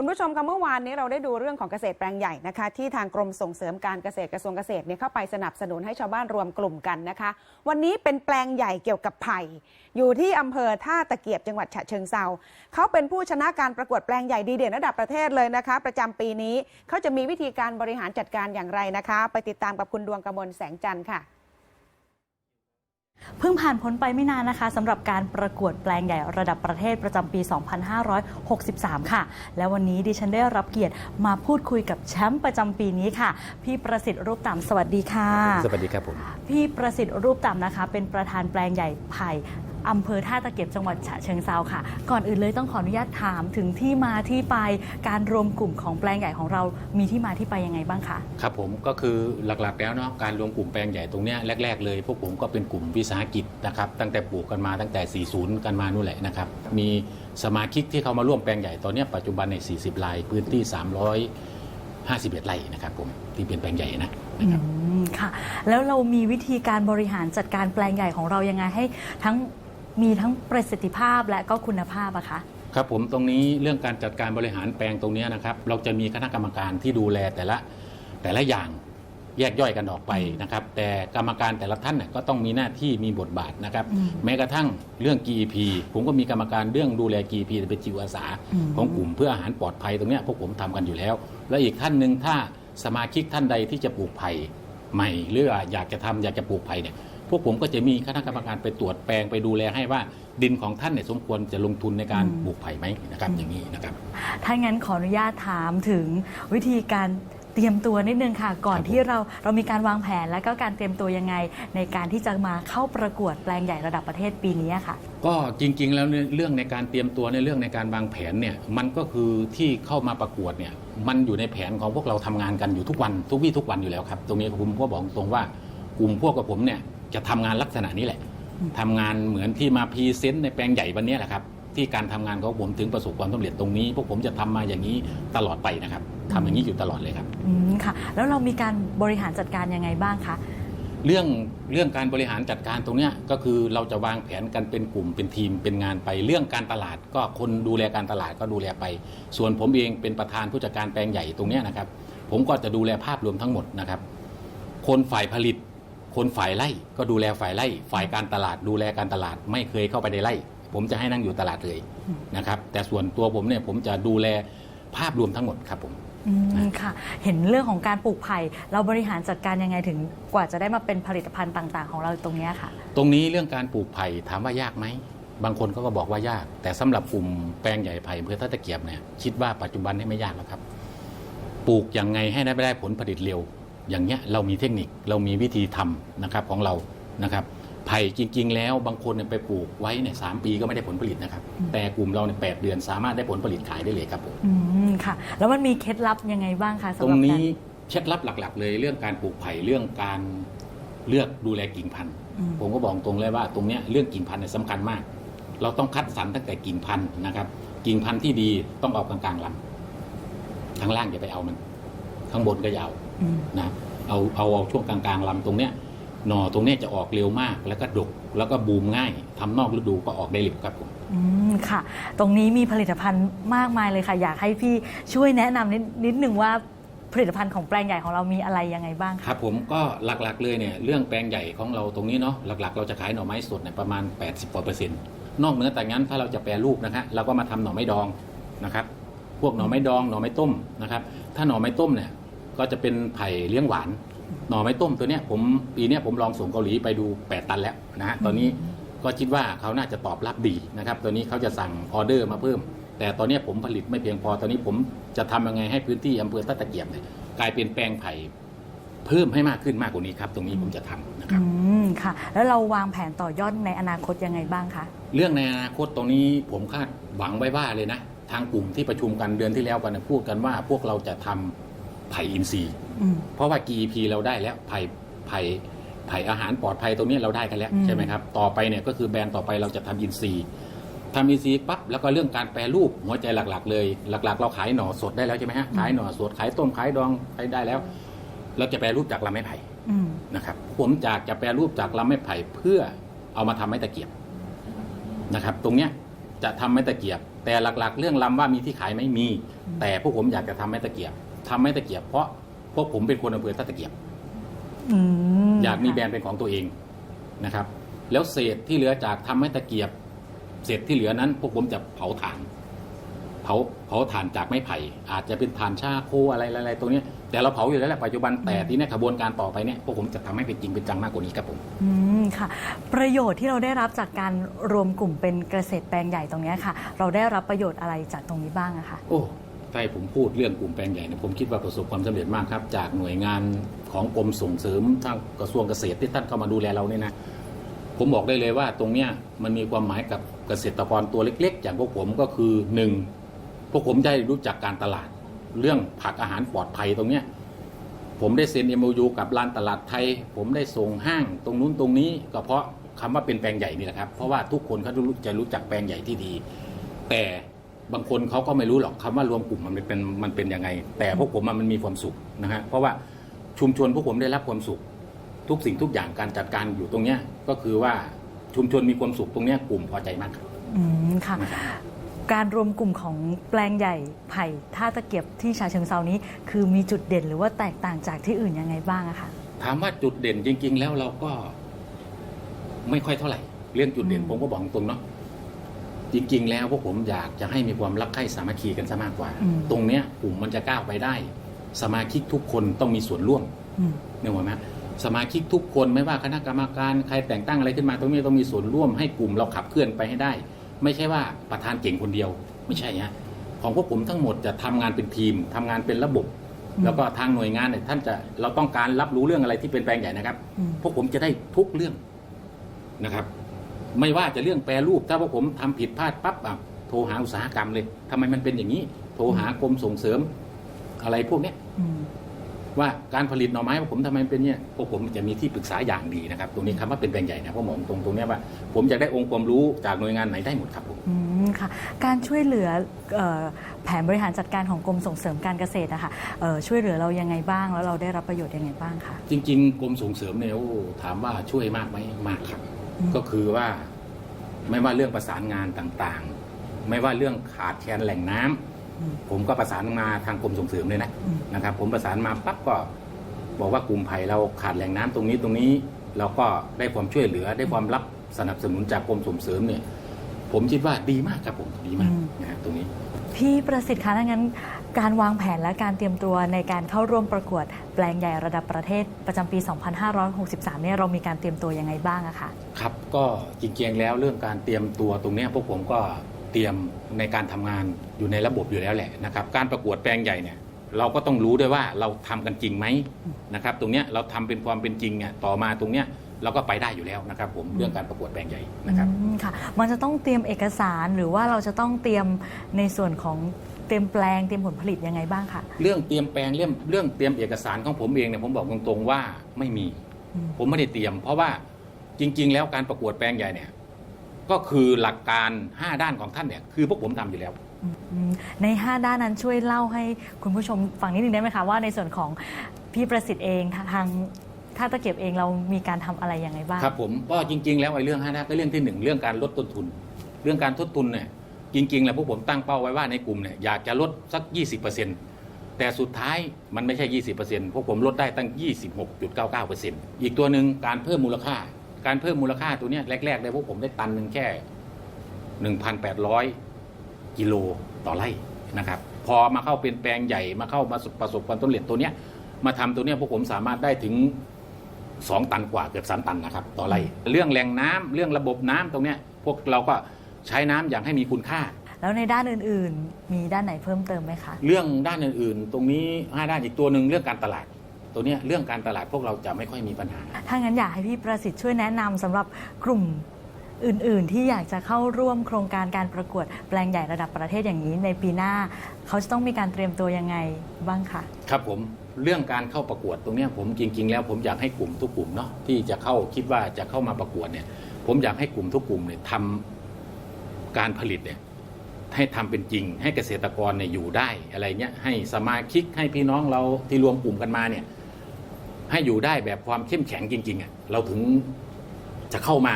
คุณผู้ชมคะเมื่อวานนี้เราได้ดูเรื่องของเกษตรแปลงใหญ่นะคะ ที่ทางกรมส่งเสริมการเกษตรกระทรวงเกษตรเนี่ยเข้าไปสนับสนุนให้ชาวบ้านรวมกลุ่มกันนะคะ วันนี้เป็นแปลงใหญ่เกี่ยวกับไผ่อยู่ที่อำเภอท่าตะเกียบจังหวัดฉะเชิงเซาเขาเป็นผู้ชนะการประกวดแปลงใหญ่ดีเด่นระดับประเทศเลยนะคะ ประจำปีนี้เขาจะมีวิธีการบริหารจัดการอย่างไรนะคะ ไปติดตามกับคุณดวงกมลแสงจันทร์ค่ะ เพิ่งผ่านพ้นไปไม่นานนะคะสำหรับการประกวดแปลงใหญ่ระดับประเทศประจำปี 2563 ค่ะ และวันนี้ดิฉันได้รับเกียรติมาพูดคุยกับแชมป์ประจำปีนี้ค่ะ พี่ประสิทธิ์รูปต่ำสวัสดีค่ะ สวัสดีครับผม พี่ประสิทธิ์รูปต่ำนะคะ เป็นประธานแปลงใหญ่ไผ่ อำเภอท่าตะเกียบจังหวัดฉะเชิงเซาค่ะ ก่อนอื่นเลยต้องขออนุญาตถามถึงที่มาที่ไปการรวมกลุ่มของแปลงใหญ่ของเรามีที่มาที่ไปยังไงบ้างคะ ครับผมก็คือหลักๆแล้วเนาะการรวมกลุ่มแปลงใหญ่ตรงเนี้ยแรก ๆ เลยพวกผมก็เป็นกลุ่มวิสาหกิจนะครับตั้งแต่ปลูกกันมาตั้งแต่ 40 กันมานู่นแหละนะครับมีสมาชิกที่เข้ามาร่วมแปลงใหญ่ตอนเนี้ยปัจจุบันใน 40ลายพื้นที่ 351ไร่นะครับผมที่เป็นแปลงใหญ่นะอืมค่ะ แล้วเรามีวิธีการบริหารจัดการแปลงใหญ่ของเรายังไงให้ทั้ง มีทั้งประสิทธิภาพและก็คุณภาพอะคะ ครับผมตรงนี้เรื่องการจัดการบริหารแปลงตรงเนี้ยนะครับ เราจะมีคณะกรรมการที่ดูแลแต่ละแต่ละอย่างแยกย่อยกันออกไปนะครับ แต่กรรมการแต่ละท่านเนี่ยก็ต้องมีหน้าที่มีบทบาทนะครับอืมแม้กระทั่งเรื่อง GEP ผมก็มีกรรมการเรื่องดูแล GEP เป็นจิตอาสาอืมของกลุ่มเพื่ออาหารปลอดภัยตรงเนี้ยพวกผมทำกันอยู่แล้ว และอีกท่านหนึ่งถ้าสมาชิกท่านใดที่จะปลูกไผ่ใหม่หรือว่าอยากจะทำอยากจะปลูกไผ่เนี่ย พวกผมก็จะมีคณะกรรมการไปตรวจแปลงไปดูแลให้ว่าดินของท่านเนี่ยสมควรจะลงทุนในการอืมปลูกไผ่ไหมนะครับอย่างนี้นะครับ ถ้างั้นขออนุญาตถามถึงวิธีการเตรียมตัวนิดนึงค่ะ ก่อนครับผมที่เราเรามีการวางแผนและก็การเตรียมตัวยังไง ในการที่จะมาเข้าประกวดแปลงใหญ่ระดับประเทศปีนี้ค่ะ ก็จริง ๆ แล้วเนี่ยเรื่องในการเตรียมตัวในเรื่องในการวางแผนเนี่ยมันก็คือที่เข้ามาประกวดเนี่ยมันอยู่ในแผนของพวกเราทำงานกันอยู่ทุกวันทุกวี่ทุกวันอยู่แล้วครับ ตรงนี้ผมก็บอกตรงว่ากลุ่มพวกกับผมเนี่ย จะทำงานลักษณะนี้แหละอืมทำงานเหมือนที่มาพรีเซนต์ในแปลงใหญ่วันนี้แหละครับ ที่การทำงานของผมถึงประสบความสำเร็จตรงนี้ พวกผมจะทำมาอย่างนี้ตลอดไปนะครับทำอย่างนี้อยู่ตลอดเลยครับอืมค่ะ แล้วเรามีการบริหารจัดการยังไงบ้างคะเรื่องเรื่องการบริหารจัดการตรงเนี้ยก็คือเราจะวางแผนกันเป็นกลุ่มเป็นทีมเป็นงานไป เรื่องการตลาดก็คนดูแลการตลาดก็ดูแลไป ส่วนผมเองเป็นประธานผู้จัดการแปลงใหญ่ตรงเนี้ยนะครับ ผมก็จะดูแลภาพรวมทั้งหมดนะครับ คนฝ่ายผลิต คนฝ่ายไร่ก็ดูแลฝ่ายไร่ฝ่ายการตลาดดูแลการตลาดไม่เคยเข้าไปในไร่ผมจะให้นั่งอยู่ตลาดเลยอืมนะครับแต่ส่วนตัวผมเนี่ยผมจะดูแลภาพรวมทั้งหมดครับผมอืมค่ะ เห็นเรื่องของการปลูกไผ่เราบริหารจัดการยังไงถึงกว่าจะได้มาเป็นผลิตภัณฑ์ต่าง ๆ ของเราตรงเนี้ยค่ะ ตรงนี้เรื่องการปลูกไผ่ถามว่ายากไหมบางคนเขาก็บอกว่ายาก แต่สำหรับกลุ่มแปลงใหญ่ไผ่อำเพื่อท่าตะเกียบเนี่ยคิดว่าปัจจุบันนี้ไม่ยากแล้วครับ ปลูกยังไงให้ได้ได้ผลผลิตเร็ว อย่างเงี้ยเรามีเทคนิคเรามีวิธีทำนะครับของเรานะครับไผ่จริง ๆ แล้วบางคนเนี่ยไปปลูกไว้เนี่ยสามปีก็ไม่ได้ผลผลิตนะครับอืมแต่กลุ่มเราเนี่ยแปดเดือนสามารถได้ผลผลิตขายได้เลยครับผมอืมค่ะ แล้วมันมีเคล็ดลับยังไงบ้างคะสำตหรรับงกานี้รเคล็ดลับหลัก ๆ เลยเรื่องการปลูกไผ่เรื่องการเลือกดูแลกิ่งพันธุ์อืมผมก็บอกตรงเลยว่าตรงเนี้ยเรื่องกิ่งพันธุ์เนี่ยสำคัญมาก เราต้องคัดสรรตั้งแต่กิ่งพันธุ์นะครับ กิ่งพันธุ์ที่ดีต้องเอากลางๆลำข้างล่างอย่าไปเอามัน ข้างบนก็อยาวอืม นะเอาเอาเอาช่วงกลางๆลำตรงเนี้ยหน่อตรงเนี้ยจะออกเร็วมากแล้วก็ดกแล้วก็บูมง่ายทำนอกฤดูก็ออกได้เร็วครับผม อืมค่ะ ตรงนี้มีผลิตภัณฑ์มากมายเลยค่ะ อยากให้พี่ช่วยแนะนำนิดนิดหนึ่งว่าผลิตภัณฑ์ของแปลงใหญ่ของเรามีอะไรยังไงบ้างคคะรับผมก็หลักๆเลยเนี่ยเรื่องแปลงใหญ่ของเราตรงนี้เนาะหลักๆ เราจะขายหน่อไม้สดเนี่ยประมาณ 80กว่าเปอร์เซ็นต์นอกเหนือแต่งั้นถ้าเราจะแปรรูปนะฮะเราก็มาทำหน่อไม้ดองนะครับพวกหน่อไม้ดองหน่อไม้ต้มนะครับถ้าหน่อไม้ต้มเนี่ย ก็จะเป็นไผ่เลี้ยงหวาน หน่อไม้ต้มตัวเนี้ยผมปีเนี้ยผมลองส่งเกาหลีไปดู 8 ตันแล้วนะฮะตอนนี้ก็คิดว่าเขาน่าจะตอบรับดีนะครับตัวนี้เขาจะสั่งออเดอร์มาเพิ่ม แต่ตอนเนี้ยผมผลิตไม่เพียงพอตอนนี้ผมจะทำยังไงให้พื้นที่อำเภอตะตะเกียบเนี่ยกลายเป็นแปลงไผ่เพิ่มให้มากขึ้นมากกว่านี้ครับ ตรงนี้ผมจะทำนะครับอืมค่ะ แล้วเราวางแผนต่อยอดในอนาคตยังไงบ้างคะเรื่องในอนาคตตรงนี้ผมคาดหวังไว้ว่าเลยนะ ทางกลุ่มที่ประชุมกันเดือนที่แล้วกันนะพูดกันว่าพวกเราจะทำ ไผ่อินทรีย์อืมเพราะว่า GEP เราได้แล้วไผ่ไผ่ไผ่อาหารปลอดภัยตรงนี้เราได้กันแล้วอืมใช่ไหมครับต่อไปเนี่ยก็คือแบรนด์ต่อไปเราจะทำอินทรีย์ทำอินทรีย์ปั๊บแล้วก็เรื่องการแปรรูปหัวใจหลัก ๆ เลย หลัก ๆ เราขายหน่อสดได้แล้วใช่ไหมฮะขายหน่อสดขายต้มขายดองขายได้แล้ว เราจะแปรรูปจากลำไม้ไผ่อืมนะครับผมจากจะแปรรูปจากลำไม้ไผ่เพื่อเอามาทำไม้ตะเกียบนะครับ ตรงเนี้ยจะทำไม้ตะเกียบ แต่หลักๆ เรื่องลำว่ามีที่ขายไหม่มี แต่พวกผมอยากจะทำไม้ตะเกียบทำไม้ตะเกียบเพราะพวกผมเป็นคนอำเภอท่าตะเกียบ อืมอยากมีค่ะแบรนด์เป็นของตัวเองนะครับ แล้วเศษที่เหลือจากทำไม้ตะเกียบ เศษที่เหลือนั้น พวกผมจะเผาถ่าน เผาเผาถ่านจากไม้ไผ่ อาจจะเป็นถ่านชาโคอะไรอะไรๆตรงเนี้ย แต่เราเผาอยู่แล้วแหละปัจจุบันแต่ที่เนี้ขบวนการต่อไปเนี่ยพวกผมจะทำให้เป็นจริงเป็นจังมากกว่านี้ครับผม อืมค่ะ ประโยชน์ที่เราได้รับจากการรวมกลุ่มเป็นเกษตรแปลงใหญ่ตรงเนี้ยค่ะ เราได้รับประโยชน์อะไรจากตรงนี้บ้างอะคะ โอ้ถ้าให้ผมพูดเรื่องกลุ่มแปลงใหญ่เนี่ยผมคิดว่าประสบความสำเร็จมากครับ จากหน่วยงานของกรมส่งเสริมทางกระทรวงเกษตรที่ท่านเข้ามาดูแลเราเนี่ยนะผมบอกได้เลยว่าตรงเนี้ยมันมีความหมายกับเกษตรกรตัวเล็ก ๆ อย่างพวกผมก็คือหนึ่งพวกผมได้รู้จักการตลาด เรื่องผักอาหารปลอดภัยตรงเนี้ยผมได้เซ็น MOU กับร้านตลาดไทย ผมได้ส่งห้างตรงนู้นตรงนี้ก็เพราะคำว่าเป็นแปลงใหญ่นี่แหละครับเพราะว่าทุกคนเขารู้จะรู้จักแปลงใหญ่ที่ดี แต่บางคนเขาก็ไม่รู้หรอกคำว่ารวมกลุ่มมันเป็นมันเป็นยังไง แต่พวกผมอะมันมีความสุขนะฮะเพราะว่าชุมชนพวกผมได้รับความสุข ทุกสิ่งทุกอย่างการจัดการอยู่ตรงเนี้ยก็คือว่าชุมชนมีความสุขตรงเนี้ยกลุ่มพอใจมากครับอืมค่ะนะครับ การรวมกลุ่มของแปลงใหญ่ไผ่ท่าตะเกียบที่ฉะเชิงเซานี้ คือมีจุดเด่นหรือว่าแตกต่างจากที่อื่นยังไงบ้างอะคะถามว่าจุดเด่นจริง ๆ แล้วเราก็ไม่ค่อยเท่าไหร่ เรื่องจุดเด่นอืมผมก็บอกตรงเนาะจริง ๆ แล้วพวกผมอยากจะให้มีความรักใคร่สามัคคีกันซะมากกว่า ตรงเนี้ยกลุ่มมันจะก้าวไปได้ สมาชิกทุกคนต้องมีส่วนร่วมอืมเนี่ยว่าไหมสมาชิกทุกคนไม่ว่าคณะกรรมการใครแต่งตั้งอะไรขึ้นมาตรงนี้ต้องมีส่วนร่วมให้กลุ่มเราขับเคลื่อนไปให้ได้ ไม่ใช่ว่าประธานเก่งคนเดียว ไม่ใช่ฮะของพวกผมทั้งหมดจะทำงานเป็นทีมทำงานเป็นระบบอืมแล้วก็ทางหน่วยงานเนี่ยท่านจะเราต้องการรับรู้เรื่องอะไรที่เป็นแปลงใหญ่นะครับอืมพวกผมจะได้ทุกเรื่องนะครับ ไม่ว่าจะเรื่องแปรรูป ถ้าพวกผมทำผิดพลาดปั๊บอะโทรหาอุตสาหกรรมเลยทำไมมันเป็นอย่างนี้ โทรหากรมส่งเสริมอะไรพวกเนี้ยอืม ว่าการผลิตหน่อไม้พวกผมทำไมเป็นเนี่ยพวกผมจะมีที่ปรึกษาอย่างดีนะครับตรงนี้คำว่าเป็นแปลงใหญ่นะเพราะมองตรงตรงเนี้ยว่าผมอยากได้องค์ความรู้จากหน่วยงานไหนได้หมดครับผมอืมค่ะ การช่วยเหลือเอ่อแผนบริหารจัดการของกรมส่งเสริมการเกษตรนะคะเอ่อช่วยเหลือเรายังไงบ้าง แล้วเราได้รับประโยชน์ยังไงบ้างคะ จริง ๆกรมส่งเสริมเนี่ยโอ้ถามว่าช่วยมากไหมมากครับ อืม ก็คือว่าไม่ว่าเรื่องประสานงานต่างๆ ไม่ว่าเรื่องขาดแคลนแหล่งน้ำอืม ผมก็ประสานมาทางกรมส่งเสริมเลยนะอืมนะครับ ผมประสานมาปั๊บก็บอกว่ากลุ่มไผ่เราขาดแหล่งน้ำตรงนี้ตรงนี้ เราก็ได้ความช่วยเหลือได้ความรับสนับสนุนจากกรมส่งเสริมเนี่ย ผมคิดว่าดีมากครับผมดีมากอืมนะฮะตรงนี้ พี่ประสิทธิ์คะถ้างั้น การวางแผนและการเตรียมตัวในการเข้าร่วมประกวดแปลงใหญ่ระดับประเทศประจำปี 2563 เนี่ยเรามีการเตรียมตัวยังไงบ้างอะคะครับ ก็จริงๆแล้วเรื่องการเตรียมตัวตรงเนี้ยพวกผมก็ เตรียมในการทำงานอยู่ในระบบอยู่แล้วแหละนะครับ การประกวดแปลงใหญ่เนี่ยเราก็ต้องรู้ด้วยว่าเราทำกันจริงไหมนะครับ ตรงเนี้ยเราทำเป็นความเป็นจริงอะต่อมาตรงเนี้ยเราก็ไปได้อยู่แล้วนะครับ ผมเรื่องการประกวดแปลงใหญ่นะครับอืมค่ะ มันจะต้องเตรียมเอกสารหรือว่าเราจะต้องเตรียมในส่วนของเตรียมแปลงเตรียมผลผลิตยังไงบ้างคะเรื่องเตรียมแปลงเรื่องเรื่องเตรียมเอกสารของผมเองเนี่ยผมบอกตรงๆว่าไม่มีอืมผมไม่ได้เตรียม เพราะว่าจริง ๆ แล้วการประกวดแปลงใหญ่เนี่ย ก็คือหลักการ 5 ด้านของท่านเนี่ยคือพวกผมทำอยู่แล้วอืมใน 5 ด้านนั้นช่วยเล่าให้คุณผู้ชมฟังนิดนึงได้ไหมคะ ว่าในส่วนของพี่ประสิทธิ์เองทางท่าตะเกียบเองเรามีการทำอะไรยังไงบ้าง ครับผมก็จริง ๆ แล้วไอ้เรื่องห้าด้านก็เรื่องที่หนึ่งเรื่องการลดต้นทุน เรื่องการทดทุนเนี่ยจริง ๆ แล้วพวกผมตั้งเป้าไว้ว่าในกลุ่มเนี่ยอยากจะลดสัก 20%แต่สุดท้ายมันไม่ใช่ 20%พวกผมลดได้ตั้ง 26.99%อีกตัวหนึ่งการเพิ่มมูลค่า การเพิ่มมูลค่าตัวเนี้ยแรกๆเลยพวกผมได้ตันหนึ่งแค่1,800กิโลต่อไร่นะครับ พอมาเข้าเป็นแปลงใหญ่มาเข้ามาประสบความสำเร็จตัวเนี้ยมาทำตัวเนี้ยพวกผมสามารถได้ถึงสองตันกว่าเกือบสามตันนะครับ ต่อไร่เรื่องแหล่งน้ำเรื่องระบบน้ำตรงเนี้ยพวกเราก็ใช้น้ำอย่างให้มีคุณค่า แล้วในด้านอื่น ๆ มีด้านไหนเพิ่มเติมไหมคะ เรื่องด้านอื่น ๆ ตรงนี้ห้าด้านอีกตัวหนึ่งเรื่องการตลาด ตัวเนี้ยเรื่องการตลาดพวกเราจะไม่ค่อยมีปัญหา ถ้างั้นอยากให้พี่ประสิทธิ์ช่วยแนะนำสำหรับกลุ่มอื่น ๆ ที่อยากจะเข้าร่วมโครงการการประกวดแปลงใหญ่ระดับประเทศอย่างนี้ในปีหน้า เขาจะต้องมีการเตรียมตัวยังไงบ้างคะครับผมเรื่องการเข้าประกวดตรงเนี้ยผมจริง ๆ แล้วผมอยากให้กลุ่มทุกกลุ่มเนาะที่จะเข้าคิดว่าจะเข้ามาประกวดเนี่ย ผมอยากให้กลุ่มทุกกลุ่มเนี่ยทำการผลิตเนี่ยให้ทำเป็นจริง ให้เกษตรกรเนี่ยอยู่ได้อะไรเงี้ยให้สมาชิกให้พี่น้องเราที่รวมกลุ่มกันมาเนี่ย ให้อยู่ได้แบบความเข้มแข็งจริงๆอะเราถึงจะเข้ามา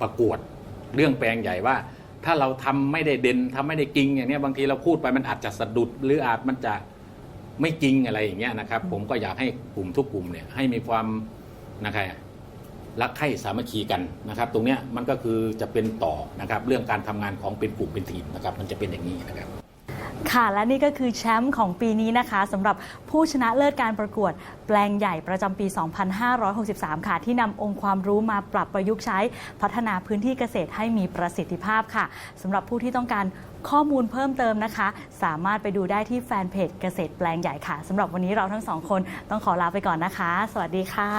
ประกวดเรื่องแปลงใหญ่ว่า ถ้าเราทำไม่ได้เด่นทำไม่ได้จริงอย่างเนี้ยบางทีเราพูดไปมันอาจจะสะดุด หรืออาจมันจะไม่จริงอะไรอย่างเงี้ยนะครับ ผมก็อยากให้กลุ่มทุกกลุ่มเนี่ยให้มีความนะครับรักใคร่สามัคคีกันนะครับ ตรงเนี้ยมันก็คือจะเป็นต่อนะครับ เรื่องการทำงานของเป็นกลุ่มเป็นทีมนะครับ มันจะเป็นอย่างนี้นะครับ ค่ะ และนี่ก็คือแชมป์ของปีนี้นะคะสำหรับผู้ชนะเลิศการประกวดแปลงใหญ่ประจำปี 2563 ค่ะ ที่นำองค์ความรู้มาปรับประยุกต์ใช้พัฒนาพื้นที่เกษตรให้มีประสิทธิภาพค่ะสำหรับผู้ที่ต้องการข้อมูลเพิ่มเติมนะคะ สามารถไปดูได้ที่แฟนเพจเกษตรแปลงใหญ่ค่ะสำหรับวันนี้เราทั้งสองคนต้องขอลาไปก่อนนะคะ สวัสดีค่ะ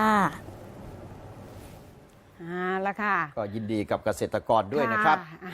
อ่าแล้วค่ะ ก็ยินดีกับเกษตรกรด้วยนะครับอ่า